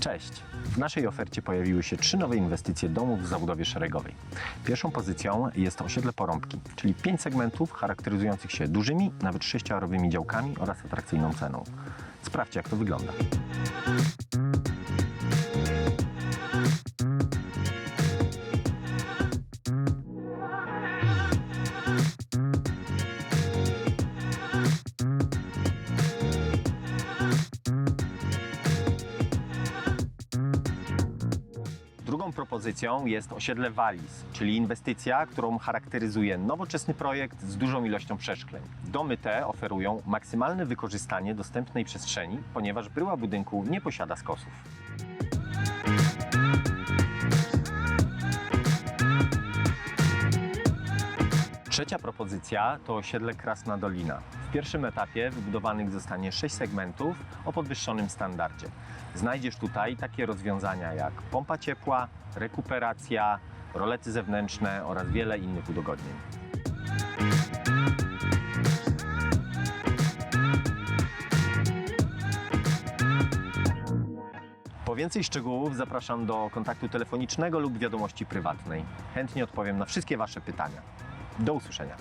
Cześć! W naszej ofercie pojawiły się trzy nowe inwestycje domów w zabudowie szeregowej. Pierwszą pozycją jest osiedle Porąbki, czyli pięć segmentów charakteryzujących się dużymi, nawet sześcioarowymi działkami oraz atrakcyjną ceną. Sprawdźcie, jak to wygląda. Drugą propozycją jest osiedle Walis, czyli inwestycja, którą charakteryzuje nowoczesny projekt z dużą ilością przeszkleń. Domy te oferują maksymalne wykorzystanie dostępnej przestrzeni, ponieważ bryła budynku nie posiada skosów. Trzecia propozycja to osiedle Krasna Dolina. W pierwszym etapie wybudowanych zostanie 6 segmentów o podwyższonym standardzie. Znajdziesz tutaj takie rozwiązania jak pompa ciepła, rekuperacja, rolety zewnętrzne oraz wiele innych udogodnień. Po więcej szczegółów zapraszam do kontaktu telefonicznego lub wiadomości prywatnej. Chętnie odpowiem na wszystkie Wasze pytania. Do usłyszenia.